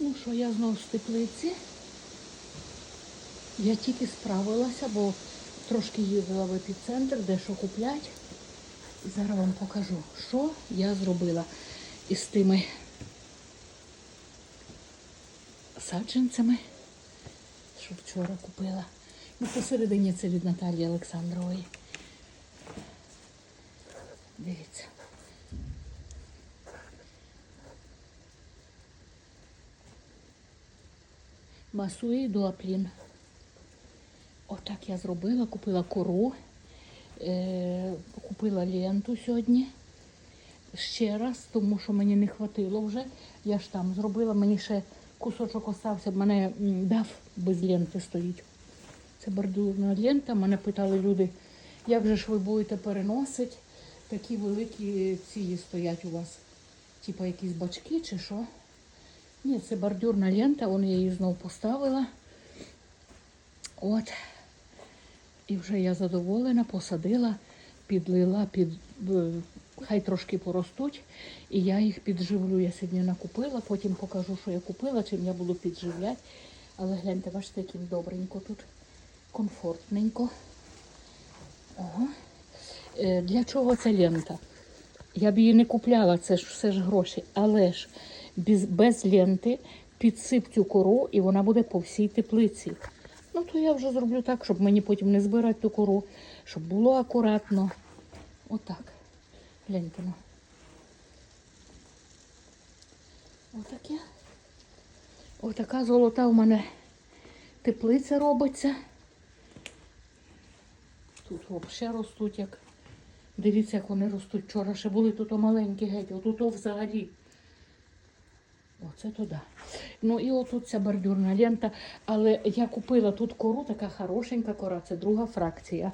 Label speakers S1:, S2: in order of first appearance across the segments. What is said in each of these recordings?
S1: Ну що, я знову з теплиці. Я тільки справилася, бо трошки їздила в епіцентр, де що куплять. Зараз вам покажу, що я зробила із тими саджанцями, що вчора купила. Ну, посередині це від Наталії Олександрової. Дивіться. Масуї дуаплін. Отак я зробила, купила кору, е, купила ленту сьогодні. Ще раз, тому що мені не хватило вже. Я ж там зробила, мені ще кусочок остався, мене дав без ленти стоїть. Це бордюрна лента. Мене питали люди, як же ж ви будете переносити? Такі великі ці стоять у вас, типа якісь бачки чи що. Ні, це бордюрна лента, вон я її знову поставила. От. І вже я задоволена, посадила, підлила, під, е, хай трошки поростуть. І я їх підживлю. Я сьогодні накупила, потім покажу, що я купила, чим я буду підживляти. Але гляньте, бачите, яким добренько тут, комфортненько. Ого. Е, Для чого ця лента? Я б її не купляла, це ж все ж гроші. Але ж без, без ленти підсип цю кору і вона буде по всій теплиці. Ну, то я вже зроблю так, щоб мені потім не збирати ту кору, щоб було акуратно. Отак. Гляньте. ну. Отаке. Отака золота у мене теплиця робиться. Тут взагалі ростуть як. Дивіться, як вони ростуть. Вчора ще були тут маленькі геть, отут взагалі. Оце туди. Ну і отут ця бордюрна лента. Але я купила тут кору, така хорошенька кора, це друга фракція.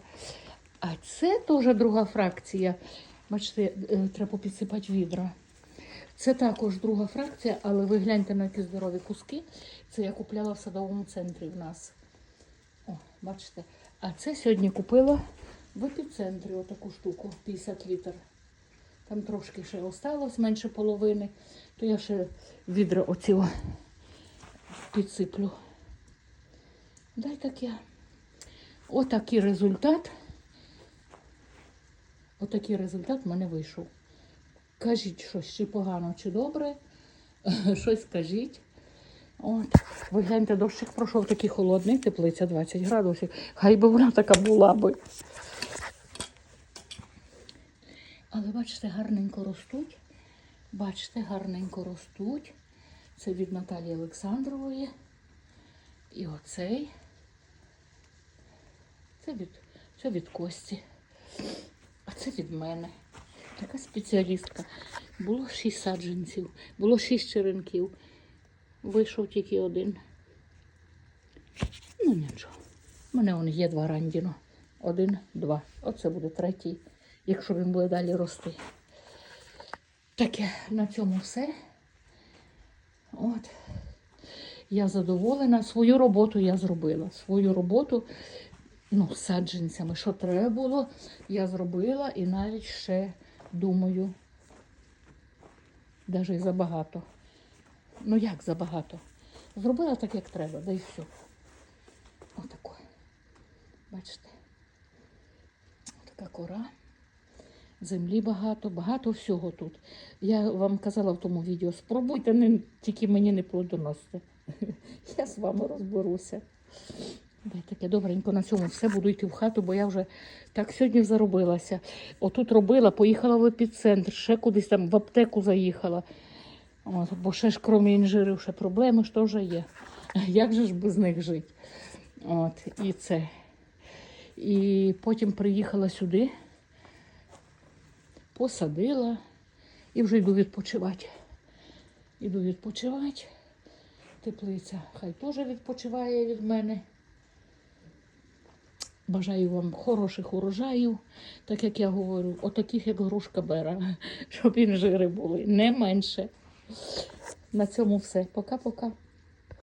S1: А це теж друга фракція. Бачите, е, треба підсипати відра. Це також друга фракція, але ви гляньте на які здорові куски. Це я купляла в садовому центрі в нас. О, бачите. А це сьогодні купила в епіцентрі отаку штуку 50 літр. Там трошки ще осталось, менше половини, то я ще відра оці підсиплю. Дай таке. Отакий результат. Отакий результат в мене вийшов. Кажіть щось, чи погано, чи добре. Щось скажіть. От. Ви гляньте, дощик пройшов такий холодний, теплиця 20 градусів. Хай би вона така була би. Але бачите, гарненько ростуть. Бачите, гарненько ростуть. Це від Наталії Олександрової. І оцей. Це від, це від Кості. А це від мене. Така спеціалістка. Було шість саджанців, було шість черенків. Вийшов тільки один. Ну нічого. У мене он є два рандіно. Один, два. Оце буде третій, якщо він буде далі рости. Таке на цьому все. От. Я задоволена. Свою роботу я зробила. Свою роботу ну, саджанцями, що треба було, я зробила і навіть ще думаю, навіть забагато. Ну як забагато? Зробила так, як треба, да і все. Отако. Бачите? Така кора. Землі багато, багато всього тут. Я вам казала в тому відео, спробуйте, не, тільки мені не плодоносите. Я з вами розберуся. Таке добренько на цьому все буду йти в хату, бо я вже так сьогодні заробилася. Отут робила, поїхала в епіцентр, ще кудись там в аптеку заїхала. От, бо ще ж, крім інжирів, ще проблеми ж теж є. Як же ж без них жити? От, і це. І потім приїхала сюди, посадила і вже йду відпочивати. Іду відпочивати. Теплиця хай теж відпочиває від мене. Бажаю вам хороших урожаїв, так як я говорю, отаких, як грушка бера, щоб інжири були не менше. На цьому все. Пока-пока.